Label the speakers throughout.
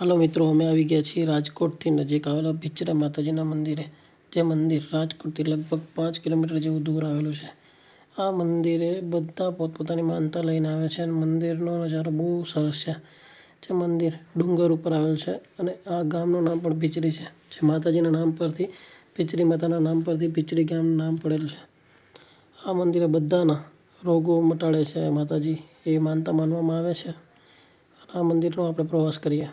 Speaker 1: હાલો મિત્રો, અમે આવી ગયા છીએ રાજકોટથી નજીક આવેલા બિચરા માતાજીના મંદિરે. જે મંદિર રાજકોટથી લગભગ પાંચ કિલોમીટર જેવું દૂર આવેલું છે. આ મંદિરે બધા પોતપોતાની માનતા લઈને આવે છે અને મંદિરનો નજારો બહુ સરસ છે. જે મંદિર ડુંગર ઉપર આવેલું છે અને આ ગામનું નામ પણ બિચરી છે. જે માતાજીના નામ પરથી બિચરી માતાના નામ પરથી બિચરી ગામનું નામ પડેલું છે. આ મંદિરે બધાના રોગો મટાડે છે માતાજી, એ માનતા માનવામાં આવે છે. આ મંદિરનો આપણે પ્રવાસ કરીએ.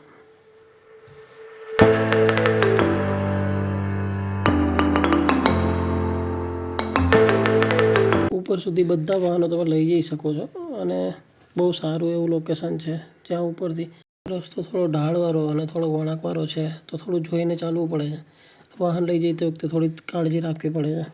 Speaker 1: ઉપર સુધી બધા વાહનો તમે લઈ જઈ શકો છો અને બહુ સારું એવું લોકેશન છે. જ્યાં ઉપરથી રસ્તો થોડો ઢાળવાળો અને થોડો વળાંકવાળો છે, તો થોડું જોઈને ચાલવું પડે છે. વાહન લઈ જતી વખતે થોડી કાળજી રાખવી પડે છે.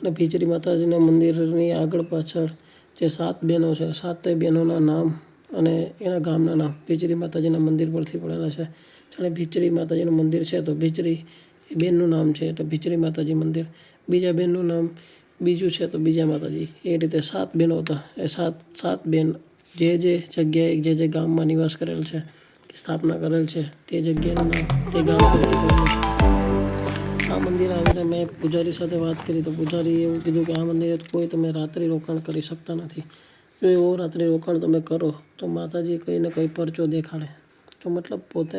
Speaker 1: અને ભીચરી માતાજીના મંદિરની આગળ પાછળ જે સાત બહેનો છે સાતે બહેનોના નામ અને એના ગામના નામ ભીચરી માતાજીના મંદિર પરથી પડેલા છે. જાણે ભીચરી માતાજીનું મંદિર છે તો ભીચરી બેનનું નામ છે તો ભીચરી માતાજી મંદિર. બીજા બેનનું નામ બીજું છે તો બીજા માતાજી. એ રીતે સાત બહેનો હતા. એ સાત સાત બેન જે જે જગ્યાએ જે જે ગામમાં નિવાસ કરેલ છે, સ્થાપના કરેલ છે, તે જગ્યાનું નામ તે ગામ આ મંદિર આવીને મેં પૂજારી સાથે વાત કરી તો પૂજારીએ એવું કીધું કે આ મંદિરે કોઈ તમે રાત્રિ રોકાણ કરી શકતા નથી. જો એવો રાત્રિ રોકાણ તમે કરો તો માતાજી કંઈ ને કંઈ પરચો દેખાડે. તો મતલબ પોતે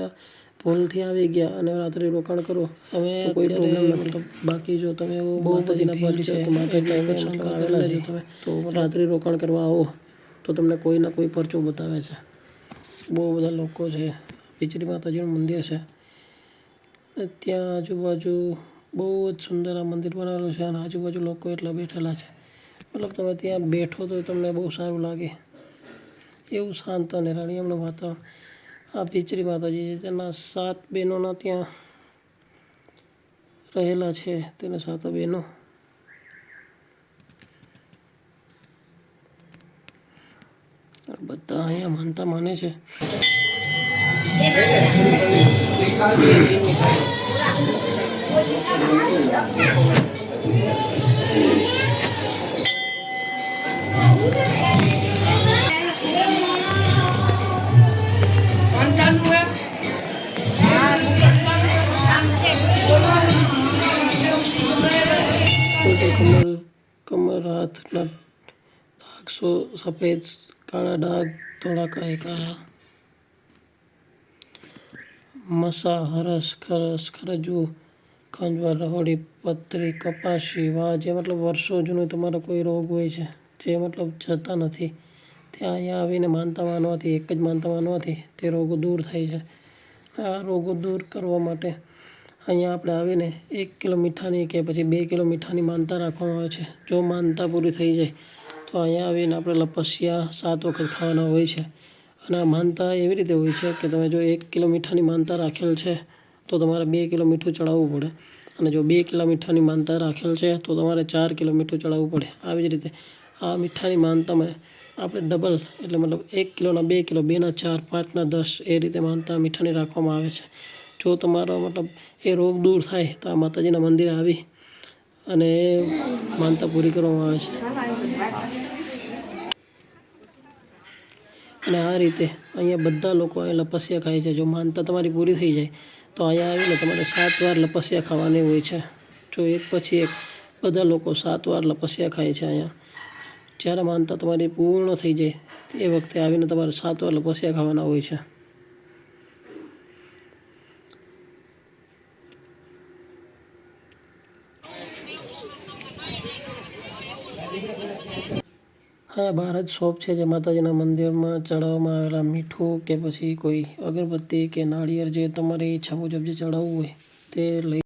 Speaker 1: ભૂલથી આવી ગયા અને રાત્રિ રોકાણ કરો. હવે કોઈ પ્રોબ્લેમ મતલબ બાકી જો તમે એવું માતાજીના પરચો કે માતાજીના આવેલા છે તમે તો રાત્રિ રોકાણ કરવા આવો તો તમને કોઈ ના કોઈ પરચો બતાવે છે. બહુ બધા લોકો છે. પિચરી માતાજીનું મંદિર છે. ત્યાં આજુબાજુ બહુ જ સુંદર આ મંદિર બનાવેલું છે અને આજુબાજુ લોકો એટલા બેઠેલા છે. મતલબ તમે ત્યાં બેઠો તો તમને બહુ સારું લાગે. એવું શાંત અને રણિયમનું વાતાવરણ. આ ભીચરી માતાજી છે, તેના સાત બહેનોના ત્યાં રહેલા છે, તેના સાત બહેનો. બધા અહીંયા માનતા માને છે. તો કમર હાથના ડાઘ સફેદ કાળા ડાઘ કાંઈ કાળા. મસા હરસ ખરસ, ખરજુ ખંજવા રહોડી, પતરી, કપાસી, વા, જે મતલબ વર્ષો જૂનો તમારો કોઈ રોગ હોય છે, જે મતલબ જતા નથી, ત્યાં અહીંયા આવીને માનતા માનવાથી એક જ માનતા માનવાથી તે રોગો દૂર થાય છે. આ રોગો દૂર કરવા માટે અહીંયા આપણે આવીને એક કિલો મીઠાની કે પછી બે કિલો મીઠાની માનતા રાખવામાં આવે છે. જો માનતા પૂરી થઈ જાય, તો અહીંયા આવીને આપણે લપસ્યા સાત વખત ખાવાના હોય છે. અને આ માનતા એવી રીતે હોય છે કે તમે જો એક કિલો મીઠાની માનતા રાખેલ છે, તો તમારે બે કિલો મીઠું ચડાવવું પડે. અને જો બે કિલો મીઠાની માનતા રાખેલ છે, તો તમારે ચાર કિલો મીઠું ચડાવવું પડે. આવી જ રીતે આ મીઠાની માનતામાં આપણે ડબલ એટલે મતલબ એક કિલોના બે કિલો, બેના ચાર, પાંચના દસ એ રીતે માનતા મીઠાની રાખવામાં આવે છે. જો તમારો મતલબ એ રોગ દૂર થાય, તો આ માતાજીના મંદિરે આવી અને માનતા પૂરી કરવામાં આવે છે. અને આ રીતે અહીંયા બધા લોકો અહીં લપસ્યા ખાય છે. જો માનતા તમારી પૂરી થઈ જાય, તો અહીંયા આવીને તમારે સાત વાર લપસ્યા ખાવાની હોય છે. જો એક પછી એક બધા લોકો સાત વાર લપસ્યા ખાય છે અહીંયા. જ્યારે માનતા તમારી પૂર્ણ થઈ જાય એ વખતે આવીને તમારે સાત વાર લપસ્યા ખાવાના હોય છે. હા, બહાર જ શોપ છે જે માતાજીના મંદિરમાં ચડાવવામાં આવેલા મીઠું કે પછી કોઈ અગરબત્તી કે નાળિયેર જે તમારી ઈચ્છા મુજબ જે ચડાવવું હોય તે લઈ